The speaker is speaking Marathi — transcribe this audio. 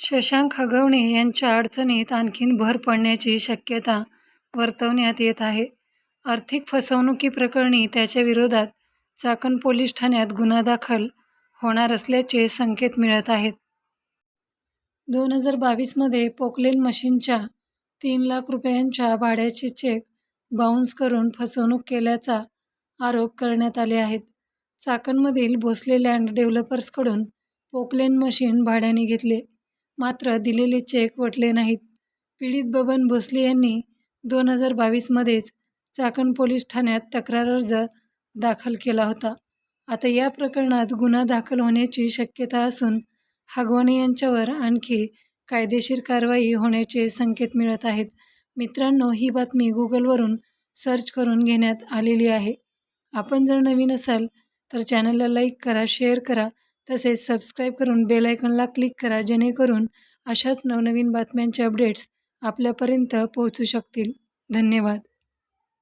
शशांक हगवणे यांच्या अडचणीत आणखीन भर पडण्याची शक्यता वर्तवण्यात येत आहे. आर्थिक फसवणुकीप्रकरणी त्याच्याविरोधात चाकण पोलीस ठाण्यात गुन्हा दाखल होणार असल्याचे संकेत मिळत आहेत. दोन हजार बावीसमध्ये पोकलेन मशीनच्या तीन लाख रुपयांच्या भाड्याचे चेक बाउन्स करून फसवणूक केल्याचा आरोप करण्यात आले आहेत. चाकणमधील भोसले लँड डेव्हलपर्सकडून पोकलेन मशीन भाड्याने घेतले, मात्र दिलेले चेक वटले नाहीत. पीडित बबन भोसले यांनी दोन हजार बावीसमध्येच चाकण पोलीस ठाण्यात तक्रार अर्ज दाखल केला होता. आता या प्रकरणात गुन्हा दाखल होण्याची शक्यता असून हगवणे यांच्यावर आणखी कायदेशीर कारवाई होण्याचे संकेत मिळत आहेत. मित्रांनो, ही बातमी गुगलवरून सर्च करून घेण्यात आलेली आहे. आपण जर नवीन असाल तर चॅनलला लाईक करा, शेअर करा तसेच सबस्क्राईब करून बेल आयकॉनला क्लिक करा जेणेकरून अशाच नवनवीन बातम्यांचे अपडेट्स आपल्यापर्यंत पोहोचू शकतील. धन्यवाद.